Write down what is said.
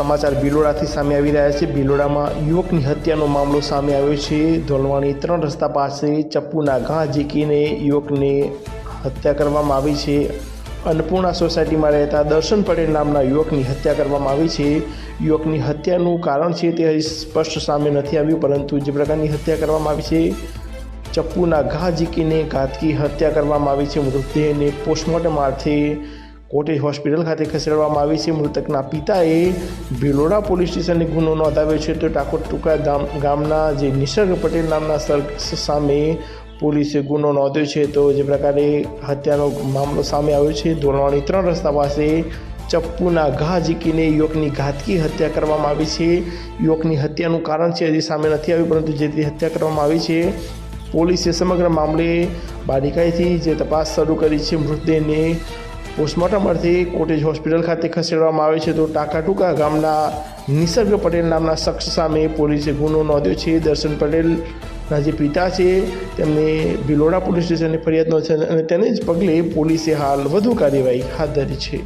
સમાચાર ભિલોડાથી સામે આવી રહ્યા છે. ભિલોડામાં યુવકની હત્યાનો મામલો સામે આવ્યો છે. ધોલવાણી ત્રણ રસ્તા પાસે ચપ્પુના ઘા ઝીકીને યુવકને હત્યા કરવામાં આવી છે. અન્નપૂર્ણા સોસાયટીમાં રહેતા દર્શન પટેલ નામના યુવકની હત્યા કરવામાં આવી છે. યુવકની હત્યાનું કારણ છે તે હજી સ્પષ્ટ સામે નથી આવ્યું, પરંતુ જે પ્રકારની હત્યા કરવામાં આવી છે, ચપ્પુના ઘા ઝીકીને ઘાતકી હત્યા કરવામાં આવી છે. મૃતદેહને પોસ્ટમોર્ટમ અર્થે કોટેજ હોસ્પિટલ ખાતે ખસેડવામાં આવી છે. મૃતકના પિતાએ ભિલોડા પોલીસ સ્ટેશને ગુનો નોંધાવ્યો છે. તો ટાકોર ટુકા ગામ, ગામના જે નિસર્ગ પટેલ નામના શખ્સ સામે પોલીસે ગુનો નોંધ્યો છે. તો જે પ્રકારે હત્યાનો મામલો સામે આવ્યો છે. ધોરવાણી ત્રણ રસ્તા પાસે ચપ્પુના ઘા ઝીકીને યુવકની ઘાતકી હત્યા કરવામાં આવી છે. યુવકની હત્યાનું કારણ છે, હજી સામે નથી આવ્યું, પરંતુ જે રીતે હત્યા કરવામાં આવી છે, પોલીસે સમગ્ર મામલે બારીકાઈથી જે તપાસ શરૂ કરી છે. મૃતદેહને પોસ્ટમોર્ટમ કોટેજ હોસ્પિટલ ખાતે ખસેડવામાં આવે છે તો ટાંકાટુકા ગામના નિસર્ગ પટેલ નામના શખ્સ સામે પોલીસે ગુનો નોંધ્યો છે. દર્શન પટેલના જે પિતા છે, તેમને ભિલોડા પોલીસ સ્ટેશને ફરિયાદ નોંધી અને તેને જ પગલે પોલીસે હાલ વધુ કાર્યવાહી હાથ ધરી છે.